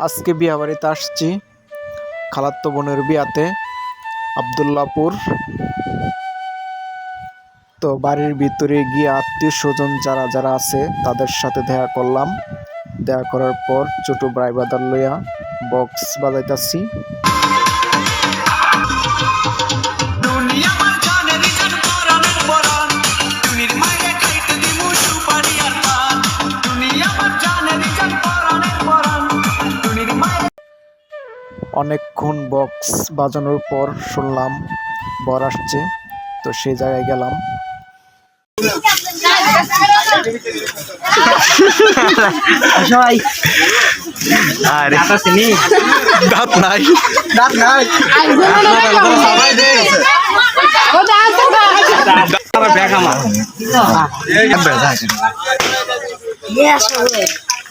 আজকে বিয়া বাড়িতে আসছি। খালাত্তো বোনের বিয়াতে আবদুল্লাপুর। তো বাড়ির ভিতরে গিয়ে আত্মীয় স্বজন যারা যারা আছে, তাদের সাথে দেখা করলাম। দেখা করার পর ছোটো ব্রাইবাদার লইয়া বক্স বাজাইতাছি। অনেকক্ষণ বক্স বাজানোর পর শুনলাম বর আসছে তো সেই জায়গায় গেলাম। সবাই। আরে। দাঁত নাই। দাঁত নাই। সবাই দে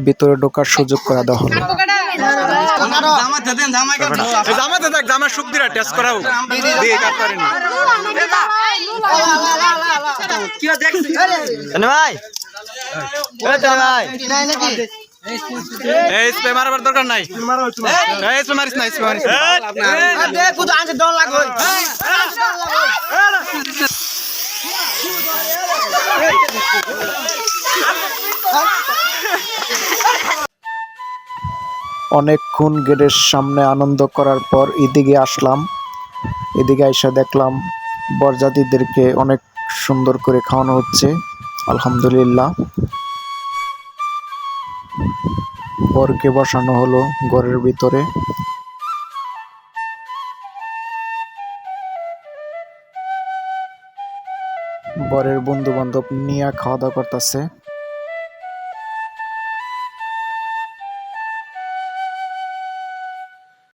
ভিতরে ঢোকার সুযোগ করে দেওয়া হলো সুখ করাও দরকার নাই ডর লাগবে অনেকক্ষণ গেটের সামনে আনন্দ করার পর এদিকে আসলাম। এদিকে এসে দেখলাম বরযাত্রীদেরকে অনেক সুন্দর করে খাওয়ানো হচ্ছে। আলহামদুলিল্লাহ। বরকে বসানো হলো ঘরের ভিতরে। বরের বন্ধু বান্ধব নিয়ে খাওয়া দাওয়া করতেছে।